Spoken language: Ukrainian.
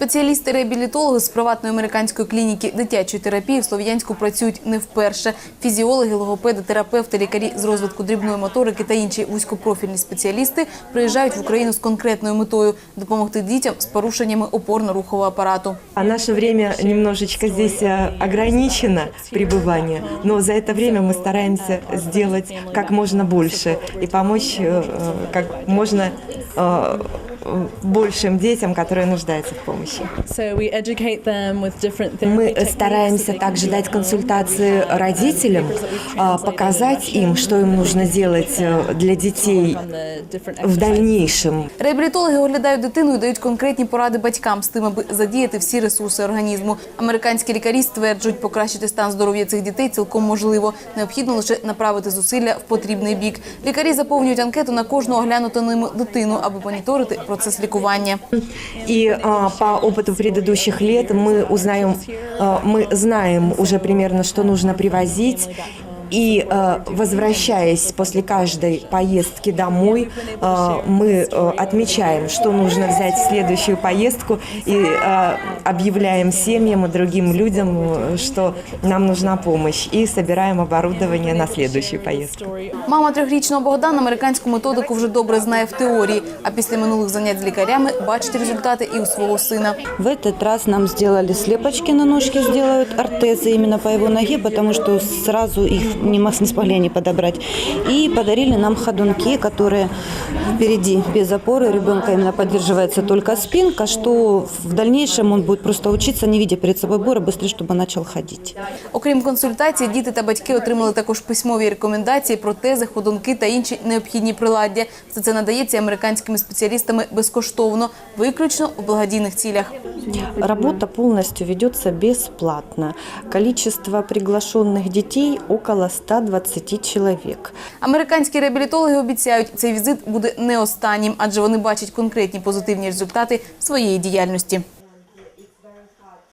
Спеціалісти-реабілітологи з приватної американської клініки дитячої терапії в Слов'янську працюють не вперше. Фізіологи, логопеди, терапевти, лікарі з розвитку дрібної моторики та інші вузькопрофільні спеціалісти приїжджають в Україну з конкретною метою допомогти дітям з порушеннями опорно-рухового апарату. А наше время немножечко здесь э, ограничено пребывание, но за это время мы стараемся сделать как можно больше и помочь э, э, как можно э, э, большим детям, которые нуждаются в помощи. So we educate them with different therapy Мы techniques стараемся so they также can дать develop консультации родителям, а, показать им, что им нужно делать э, для детей on the different в exercises. дальнейшем. Реабілітологи оглядають дитину і дають конкретні поради батькам з тим, аби задіяти всі ресурси організму. Американські лікарі стверджують, покращити стан здоров'я цих дітей цілком можливо. Необхідно лише направити зусилля в потрібний бік. Лікарі заповнюють анкету на кожну оглянуту ними дитину, аби моніторити процес лікування. И а, по опыту предыдущих лет мы узнаем, а, мы знаем уже примерно, что нужно привозить. И а, возвращаясь после каждой поездки домой, а, мы а, отмечаем, что нужно взять в следующую поездку и а, объявляем семьям и другим людям, э, что нам нужна помощь и собираем оборудование на следующую поездку. Мама трьохрічного Богдана американську методику вже добре знає в теорії, а після минулих занять з лікарями бачить результати і у свого сина. В этот раз нам сделали слепочки на ножке, сделают ортезы именно по его ноге, потому что сразу их не, мог- не смогли они подобрать. И подарили нам ходунки, которые впереди без опоры. У ребенка именно поддерживается только спинка, что в дальнейшем он будет просто учиться, не видя перед собой бора, быстрее, чтобы начал ходить. Окрім консультацій, діти та батьки отримали також письмові рекомендації, протези, ходунки та інші необхідні приладдя. Все це надається американськими спеціалістами безкоштовно, виключно у благодійних цілях. Работа полностью ведется бесплатно. Количество приглашенных детей около 120 человек. Американські реабілітологи обіцяють, цей візит буде не останнім, адже вони бачать конкретні позитивні результати своєї діяльності.